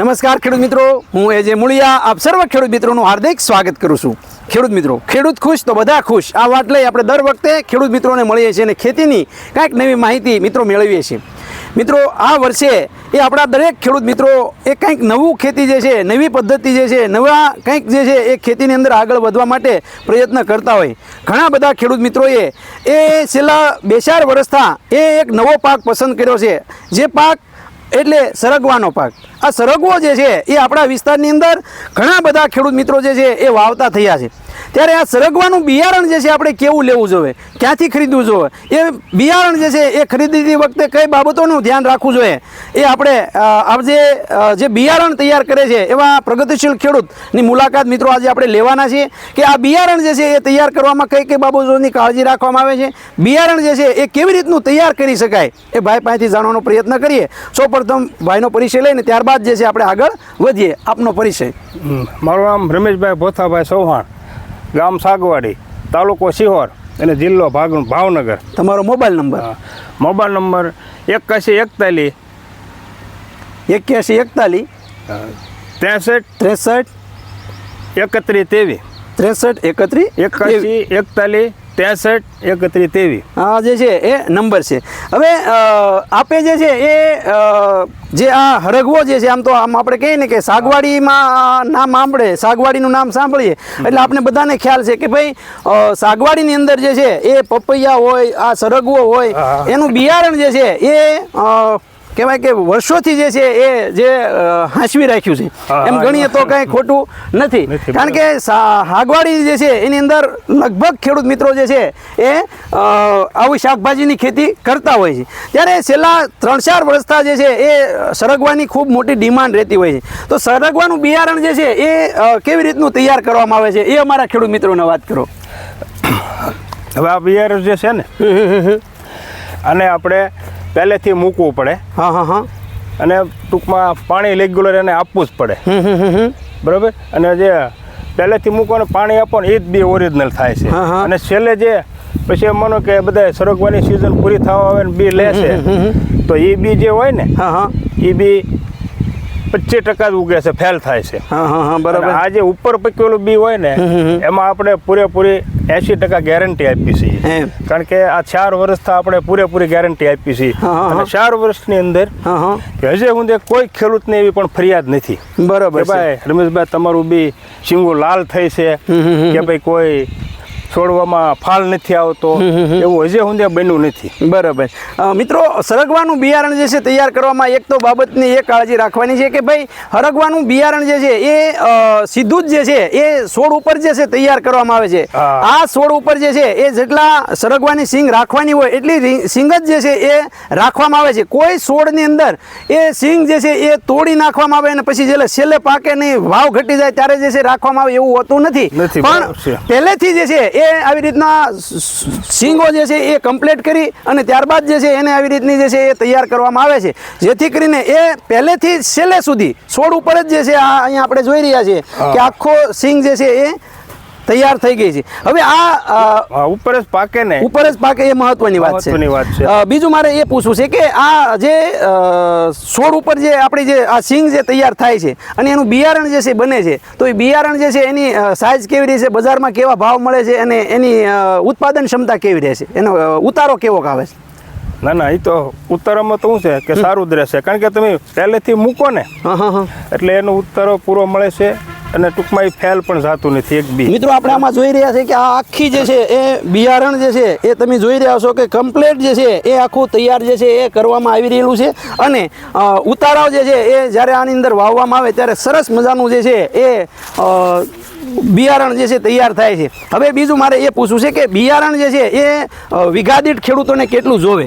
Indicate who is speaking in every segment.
Speaker 1: નમસ્કાર ખેડૂત મિત્રો, હું એજે મુળિયા, આપ સર્વ ખેડૂત મિત્રોનું હાર્દિક સ્વાગત કરું છું. ખેડૂત મિત્રો, ખેડૂત ખુશ તો બધા ખુશ. આ વાત લઈ આપણે દર વખતે ખેડૂત મિત્રોને મળીએ છીએ અને ખેતીની કાંઈક નવી માહિતી મિત્રો મેળવીએ છીએ. મિત્રો, આ વર્ષે એ આપણા દરેક ખેડૂત મિત્રો એ કંઈક નવું ખેતી જે છે, નવી પદ્ધતિ જે છે, નવા કંઈક જે છે, એ ખેતીની અંદર આગળ વધવા માટે પ્રયત્ન કરતા હોય. ઘણા બધા ખેડૂત મિત્રોએ એ છેલ્લા બે ચાર વર્ષથી એ એક નવો પાક પસંદ કર્યો છે. જે પાક એટલે સરગવાનો પાક. આ સરગવો જે છે, એ આપણા વિસ્તારની અંદર ઘણા બધા ખેડૂત મિત્રો જે છે, એ વાવતા થયા છે. ત્યારે આ સરગવાનું બિયારણ જે છે આપણે કેવું લેવું જોઈએ? ક્યાંથી ખરીદવું જોઈએ? એ બિયારણ જે છે એ ખરીદતી વખતે કઈ બાબતોનું ધ્યાન રાખવું જોઈએ? એ આપણે આજે જે બિયારણ તૈયાર કરે છે, એવા પ્રગતિશીલ ખેડૂતની મુલાકાત મિત્રો આજે આપણે લેવાના છીએ કે આ બિયારણ જે છે એ તૈયાર કરવામાં કઈ કઈ બાબતોની કાળજી રાખવામાં આવે છે? બિયારણ જે છે એ કેવી રીતનું તૈયાર કરી શકાય? એ ભાઈ પાસેથી જાણવાનો પ્રયત્ન કરીએ. સૌપ્રથમ ભાઈનો પરિચય લઈને ત્યારબાદ જે છે આપણે આગળ વધીએ. આપનો પરિચય.
Speaker 2: મારું નામ રમેશભાઈ ભોથાભાઈ ચૌહાણ. ગામ સાગવાડી તાલુકો સિહોર અને જિલ્લો ભાગ ભાવનગર.
Speaker 1: તમારો મોબાઈલ નંબર?
Speaker 2: મોબાઈલ નંબર એકાશી એકતાલીસ.
Speaker 1: એક્યાસી એકતાલીસ.
Speaker 2: ત્રેસઠ
Speaker 1: ત્રેસઠ.
Speaker 2: એકત્રીસ ત્રેવીસ.
Speaker 1: ત્રેસઠ એકત્રીસ.
Speaker 2: એકાશી એકતાલીસ. ત્રેસઠ એકત્રીસ ત્રેવીસ.
Speaker 1: આ જે છે એ નંબર છે. હવે આપે જે છે એ જે આ હરગવો જે છે આમ તો આમ આપણે કહીએ ને કે સાગવાડીમાં નામ સાંભળે સાગવાડીનું નામ સાંભળીએ. એટલે આપણે બધાને ખ્યાલ છે કે ભાઈ સાગવાડીની અંદર જે છે એ પપૈયા હોય આ સરગવો હોય એનું બિયારણ જે છે એ કહેવાય કે વર્ષોથી જે છે એ જે હાંસવી રાખ્યું છે. એમ ગણીએ તો કાંઈ ખોટું નથી. કારણ કે હાગવાડી જે છે એની અંદર લગભગ ખેડૂત મિત્રો જે છે એ આવી શાકભાજીની ખેતી કરતા હોય છે. ત્યારે છેલ્લા ત્રણ ચાર વર્ષતા જે છે એ સરગવાની ખૂબ મોટી ડિમાન્ડ રહેતી હોય છે. તો સરગવાનું બિયારણ જે છે એ કેવી રીતનું તૈયાર કરવામાં આવે છે એ અમારા ખેડૂત મિત્રોને વાત કરો.
Speaker 2: હવે આ બિયારણ જે છે ને અને આપણે પહેલેથી મૂકવું પડે.
Speaker 1: હા હા હા.
Speaker 2: અને ટૂંકમાં પાણી રેગ્યુલર એને આપવું જ પડે. બરાબર? અને જે પહેલેથી મૂકો પાણી આપો ને એ જ બી ઓરિજિનલ થાય છે. અને છેલ્લે જે પછી એમ માનો કે બધા સરગવાની સિઝન પૂરી થવા આવે ને બી લે છે. તો એ બી જે હોય ને
Speaker 1: હા હા.
Speaker 2: એ બી પચીસ ટકા જ ઉગે છે ફેલ થાય છે.
Speaker 1: હા હા હા બરાબર.
Speaker 2: આ જે ઉપર પકેલું બી હોય ને એમાં આપણે પૂરેપૂરી એંશી ટકા ગેરંટી આપી છીએ. કારણ કે આ ચાર વર્ષથી આપણે પૂરેપૂરી ગેરંટી આપી છીએ. અને ચાર વર્ષની અંદર
Speaker 1: હા હા.
Speaker 2: કે હજે હું કોઈ ખેડૂતને એવી પણ ફરિયાદ નથી.
Speaker 1: બરાબર
Speaker 2: ભાઈ રમેશભાઈ તમારું બી શીંગું લાલ થઈ છે. કે ભાઈ કોઈ છોડવામાં ફાલ નથી આવતો એવું હજે સુધી બન્યું નથી.
Speaker 1: બરાબર. મિત્રો સરગવાનું બિયારણ જે છે તૈયાર કરવામાં એક તો બાબતની એ કાળજી રાખવાની છે કે ભાઈ હરગવાનું બિયારણ જે છે એ સીધું જ જે છે એ છોડ ઉપર જે છે તૈયાર કરવામાં આવે છે. આ છોડ ઉપર જે છે એ જેટલા સરગવાની સિંગ રાખવાની હોય એટલી સિંગ જ જે છે એ રાખવામાં આવે છે. કોઈ છોડની અંદર એ સિંગ જે છે એ તોડી નાખવામાં આવે અને પછી જેટલે છેલ્લે પાકે નહીં ભાવ ઘટી જાય ત્યારે જે છે રાખવામાં આવે એવું હોતું નથી.
Speaker 2: નથી,
Speaker 1: પણ પહેલેથી જે છે એ આવી રીતના સિંગો જે છે એ કમ્પ્લીટ કરી અને ત્યારબાદ જે છે એને આવી રીતની જે છે એ તૈયાર કરવામાં આવે છે. જેથી કરીને એ પહેલેથી છેલ્લે સુધી છોડ ઉપર જ જે છે આ અહીંયા આપણે જોઈ રહ્યા છીએ કે આખો સિંગ જે છે એ તૈયાર થઈ ગઈ છે. હવે આ
Speaker 2: ઉપર જ પાકે ને.
Speaker 1: ઉપર જ પાકે એ મહત્વની વાત છે.
Speaker 2: વાત છે.
Speaker 1: બીજું મારે એ પૂછવું છે કે આ જે છોડ ઉપર જે આપણી જે આ સિંગ જે તૈયાર થાય છે અને એનું બિયારણ જે છે બને છે તો એ બિયારણ જે છે એની સાઇઝ કેવી રહે છે બજારમાં કેવા ભાવ મળે છે અને એની ઉત્પાદન ક્ષમતા કેવી રહે છે એનો ઉતારો કેવો આવે છે?
Speaker 2: ના ના એ તો ઉત્તરમાં તો શું છે કે સારું જ રહેશે. કારણ કે તમે પહેલેથી મૂકો ને એટલે એનો ઉત્તરો પૂરો મળે છે. અને ટૂંકમાં એ ફેલ પણ જાતું નથી એક બી.
Speaker 1: મિત્રો આપણે આમાં જોઈ રહ્યા છે કે આ આખી જે છે એ બિયારણ જે છે એ તમે જોઈ રહ્યા છો કે કમ્પ્લેટ જે છે એ આખું તૈયાર જે છે એ કરવામાં આવી રહેલું છે. અને ઉતારાવ જે છે એ જ્યારે આની અંદર વાવવામાં આવે ત્યારે સરસ મજાનું જે છે એ બિયારણ જે છે તૈયાર થાય છે. હવે બીજું મારે એ પૂછવું છે કે બિયારણ જે છે એ વિઘાદીઠ ખેડૂતોને કેટલું જોવે?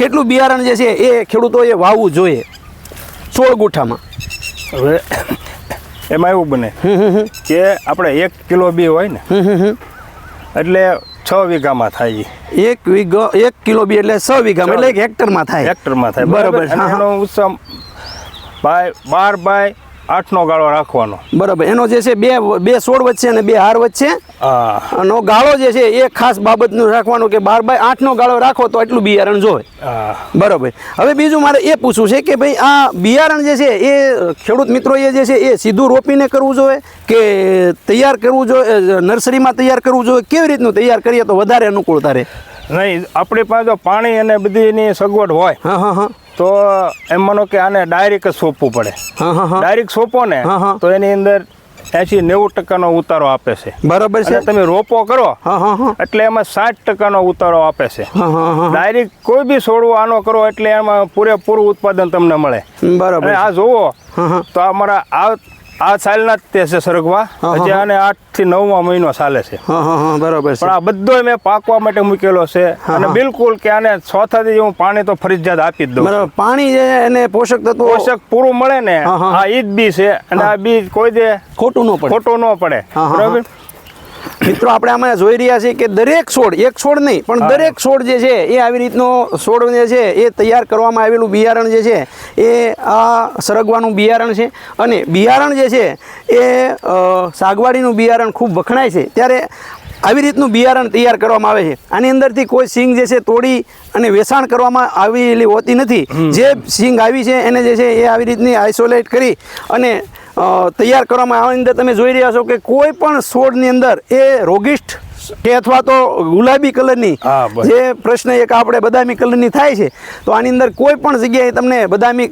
Speaker 1: કેટલું બિયારણ જે છે એ ખેડૂતોએ વાવવું જોઈએ? સોળ ગુઠામાં.
Speaker 2: હવે એમાં એવું બને કે આપણે એક કિલો બી હોય ને એટલે છ વીઘામાં થાય.
Speaker 1: એક વીઘો એક કિલો બી એટલે છ વીઘામાં એટલે એક હેક્ટરમાં થાય
Speaker 2: હેક્ટરમાં થાય
Speaker 1: બરાબર.
Speaker 2: એનો ઉત્સવ બાય બાર બાય આઠનો ગાળો રાખવાનો.
Speaker 1: બરાબર. એનો જે છે બે બે સોળ વચ્ચે અને બે હાર વચ્ચે નો ગાળો જે છે એ ખાસ બાબતનું રાખવાનું કે બાર બાય આઠનો ગાળો રાખો તો એટલું બિયારણ જોવે. બરાબર. હવે બીજું મારે એ પૂછવું છે કે ભાઈ આ બિયારણ જે છે એ ખેડૂત મિત્રોએ જે છે એ સીધું રોપીને કરવું જોઈએ કે તૈયાર કરવું જોઈએ નર્સરીમાં તૈયાર કરવું જોઈએ કેવી રીતનું તૈયાર કરીએ તો વધારે અનુકૂળતા રહે?
Speaker 2: નહીં આપણી પાસે પાણી અને બધીની સગવડ હોય તો એમ માનો કે આને ડાયરેક્ટ સોંપવું પડે.
Speaker 1: હા હા હા.
Speaker 2: ડાયરેક્ટ સોંપો ને. તો એની અંદર એસી નેવું ટકાનો ઉતારો આપે છે.
Speaker 1: બરાબર છે.
Speaker 2: તમે રોપો કરો
Speaker 1: હા હા હા.
Speaker 2: એટલે એમાં સાઠ ટકાનો ઉતારો આપે છે. ડાયરેક્ટ કોઈ બી છોડવું આનો કરો એટલે એમાં પૂરેપૂરું ઉત્પાદન તમને મળે.
Speaker 1: બરાબર
Speaker 2: આ જોવો તો અમારા આ આ સાલના જ તે છે સરગવા. હજી આને આઠથી નવમા મહિનો ચાલે છે.
Speaker 1: બરાબર
Speaker 2: પણ આ બધો મેં પાકવા માટે મૂકેલો છે. અને બિલકુલ કે આને ચોથાથી હું પાણી તો ફરજિયાત આપી જ દઉં
Speaker 1: પાણી છે એને પોષક તત્વો
Speaker 2: પોષક પૂરું મળે ને. આ ઈ જ બી છે. અને આ બી કોઈ દે
Speaker 1: ખોટું ન પડે.
Speaker 2: ખોટું ન પડે. બરાબર?
Speaker 1: મિત્રો આપણે આમાં જોઈ રહ્યા છીએ કે દરેક છોડ એક છોડ નહીં પણ દરેક છોડ જે છે એ આવી રીતનો છોડ જે છે એ તૈયાર કરવામાં આવેલું બિયારણ જે છે એ આ સરગવાનું બિયારણ છે. અને બિયારણ જે છે એ સાગવાડીનું બિયારણ ખૂબ વખણાય છે. ત્યારે આવી રીતનું બિયારણ તૈયાર કરવામાં આવે છે. આની અંદરથી કોઈ સિંગ જે છે તોડી અને વેચાણ કરવામાં આવેલી હોતી નથી. જે સિંગ આવી છે એને જે છે એ આવી રીતની આઇસોલેટ કરી અને તૈયાર કરવામાં આની અંદર તમે જોઈ રહ્યા છો કે કોઈ પણ છોડની અંદર એ રોગિષ્ઠ કે અથવા તો ગુલાબી કલરની જે પ્રશ્ન એક આપણે બદામી કલરની થાય છે તો આની અંદર કોઈ પણ જગ્યાએ તમને બદામી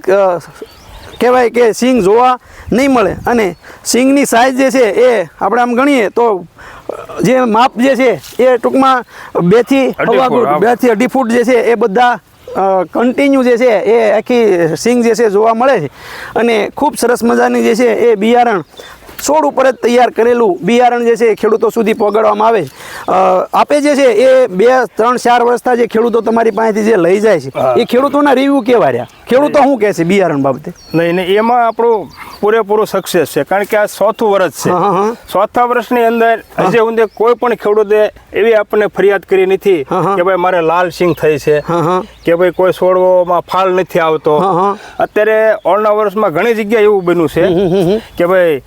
Speaker 1: કહેવાય કે સિંગ જોવા નહીં મળે. અને સિંગની સાઇઝ જે છે એ આપણે આમ ગણીએ તો જે માપ જે છે એ ટૂંકમાં બેથી
Speaker 2: અઢી ફૂટ,
Speaker 1: બેથી અઢી ફૂટ જે છે એ બધા કન્ટિન્યુ જે છે એ આખી સિંગ જે છે જોવા મળે છે. અને ખૂબ સરસ મજાની જે છે એ બિયારણ છોડ ઉપર જ તૈયાર કરેલું બિયારણ જે છે એ ખેડૂતો સુધી પહોંચાડવામાં આવે આપે જે છે એ બે ત્રણ ચાર વર્ષના જે ખેડૂતો તમારી પાસેથી જે લઈ જાય છે એ ખેડૂતોના રિવ્યૂ કેવા રહ્યા? ખેડૂતો શું કહે છે બિયારણ બાબતે?
Speaker 2: નહીં નહીં એમાં આપણું પૂરેપૂરું સક્સેસ છે કારણ કે આ ચોથું વર્ષ છે. ચોથા વર્ષની અંદર હજી ઉંદે કોઈ પણ ખેડૂતે એવી આપણને ફરિયાદ કરી નથી. કે ભાઈ મારે લાલ સિંગ થઈ છે કે ભાઈ કોઈ છોડવામાં ફાલ નથી આવતો. અત્યારે ઓળના વર્ષમાં ઘણી જગ્યાએ એવું બન્યું છે કે ભાઈ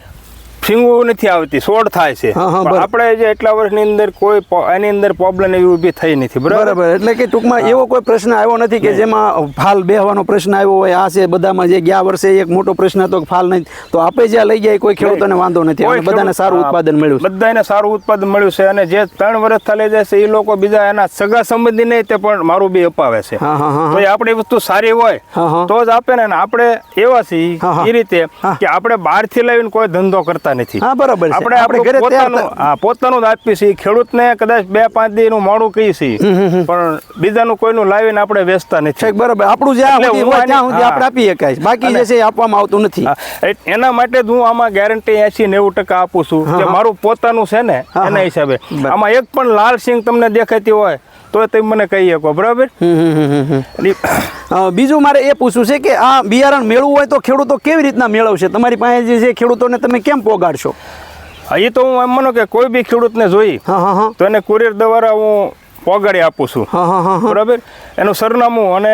Speaker 2: ફીંગું નથી આવતી સોડ થાય છે. આપણે જે એટલા વર્ષની અંદર કોઈ એની અંદર પ્રોબ્લેમ એવી ઊભી થઈ નથી બરાબર?
Speaker 1: એટલે કે ટૂંકમાં એવો કોઈ પ્રશ્ન આવ્યો નથી કે જેમાં ફાલ બેહવાનો પ્રશ્ન આવ્યો હોય આ છે બધામાં જે ગયા વર્ષે એક મોટો પ્રશ્ન હતો કે ફાલ નહીં તો આપે જ્યાં લઈ જાય કોઈ ખેડૂતોને વાંધો નથી બધાને સારું ઉત્પાદન મળ્યું
Speaker 2: બધાને સારું ઉત્પાદન મળ્યું છે અને જે ત્રણ વર્ષ લઈ જાય છે એ લોકો બીજા એના સગા સંબંધી નહીં તે પણ મારું બી અપાવે છે. તો આપણી વસ્તુ સારી હોય. તો જ આપે ને આપણે એવા છીએ. એ રીતે કે આપણે બહારથી લાવીને કોઈ ધંધો કરતા નથી
Speaker 1: હા બરાબર
Speaker 2: આપણે
Speaker 1: આપણે ઘરે
Speaker 2: હા પોતાનું જ આપીએ છીએ. ખેડૂતને કદાચ બે પાંચ દી નું મોડું કહીએ છીએ. પણ બીજાનું કોઈનું લાવીને આપણે વેચતા નથી.
Speaker 1: બરાબર. આપણું જ્યાં
Speaker 2: એટલે
Speaker 1: સુધી. આપણે આપી શકાય બાકી જે છે આપવામાં આવતું નથી.
Speaker 2: એના માટે જ હું આમાં ગેરંટી એસી નેવું ટકા આપું છું. કે મારું પોતાનું છે ને એના હિસાબે. આમાં એક પણ લાલ સિંગ તમને દેખાતી હોય તો તમે મને કહી શકો બરાબર?
Speaker 1: બીજું મારે એ પૂછવું છે કે આ બિયારણ મેળવવું હોય તો ખેડૂતો કેવી રીતના મેળવશે? તમારી પાસે જે છે ખેડૂતોને તમે કેમ પોગાડશો?
Speaker 2: એ તો હું એમ માનો કે કોઈ બી ખેડૂતને જોઈ
Speaker 1: હા હા હા.
Speaker 2: તો એને કુરિયર દ્વારા હું પોગાડી આપું છું. બરાબર? એનું સરનામું અને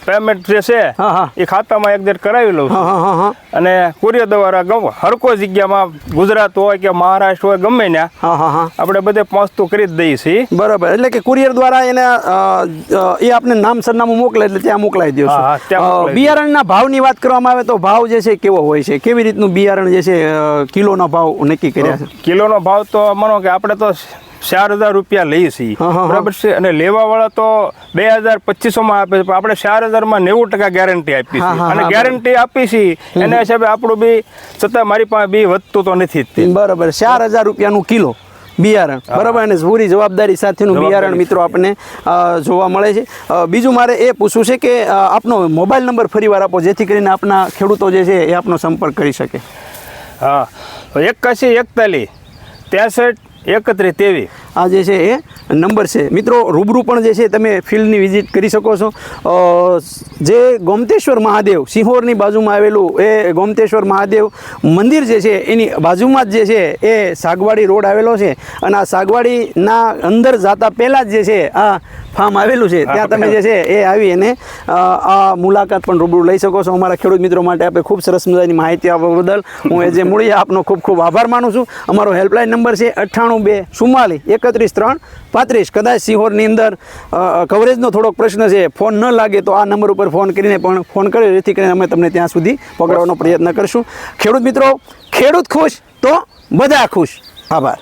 Speaker 2: પેમેન્ટ જે છે
Speaker 1: હા, હા.
Speaker 2: એ ખાતામાં એક દર કરાવી લઉં
Speaker 1: હા હા હા હા.
Speaker 2: અને કુરિયર દ્વારા ગમ હર કોઈ જગ્યામાં ગુજરાત હોય કે મહારાષ્ટ્ર હોય ગમે ને
Speaker 1: હા હા હા.
Speaker 2: આપણે બધે પહોંચતું કરી જ દઈએ છીએ.
Speaker 1: બરાબર. એટલે કે કુરિયર દ્વારા એને એ આપને નામ સરનામું મોકલે એટલે ત્યાં મોકલાવી દો. બિયારણના ભાવની વાત કરવામાં આવે તો ભાવ જે છે કેવો હોય છે? કેવી રીતનું બિયારણ જે છે કિલોનો ભાવ નક્કી કર્યા છે?
Speaker 2: કિલોનો ભાવ તો માનો કે આપણે તો ચાર હજાર રૂપિયા લઈએ છીએ. બરાબર છે? અને લેવા વાળા તો બે હજાર પચીસો માં આપે છે. પણ આપણે ચાર હજારમાં નેવું ટકા ગેરંટી આપી છે. અને ગેરંટી આપી છીએ એના હિસાબે આપણું બી છતાં મારી પાસે બી વધતું તો નથી જ
Speaker 1: બરાબર. ચાર હજાર રૂપિયાનું કિલો બિયારણ. બરાબર? અને પૂરી જવાબદારી સાથેનું બિયારણ મિત્રો આપણને જોવા મળે છે. બીજું મારે એ પૂછવું છે કે આપનો મોબાઈલ નંબર ફરીવાર આપો જેથી કરીને આપના ખેડૂતો જે છે એ આપનો સંપર્ક કરી શકે.
Speaker 2: હા. એકાશી એકતાલીસ ત્રેસઠ એકત્રીસ તેવી
Speaker 1: આ જે છે એ નંબર છે. મિત્રો, રૂબરૂ પણ જે છે તમે ફિલ્ડની વિઝિટ કરી શકો છો. જે ગોમતેશ્વર મહાદેવ, સિંહોરની બાજુમાં આવેલું એ ગોમતેશ્વર મહાદેવ મંદિર જે છે, એની બાજુમાં જ જે છે એ સાગવાડી રોડ આવેલો છે અને આ સાગવાડીના અંદર જતા પહેલાં જ જે છે આ ફાર્મ આવેલું છે. ત્યાં તમે જે છે એ આવી અને આ મુલાકાત પણ રૂબરૂ લઈ શકો છો. અમારા ખેડૂત મિત્રો માટે આપણે ખૂબ સરસ મજાની માહિતી આપવા બદલ હું એ જે મૂળિયા આપનો ખૂબ ખૂબ આભાર માનું છું. અમારો હેલ્પલાઇન નંબર છે અઠ્ઠાણું બે ચુમ્માલીસ એકત્રીસ ત્રણ. પાંત્રીસ. કદાચ સિહોરની અંદર કવરેજનો થોડોક પ્રશ્ન છે. ફોન ન લાગે તો આ નંબર ઉપર ફોન કરીને પણ ફોન કરે. જેથી કરીને અમે તમને ત્યાં સુધી પકડવાનો પ્રયત્ન કરશું. ખેડૂત મિત્રો, ખેડૂત ખુશ તો બધા ખુશ. આભાર.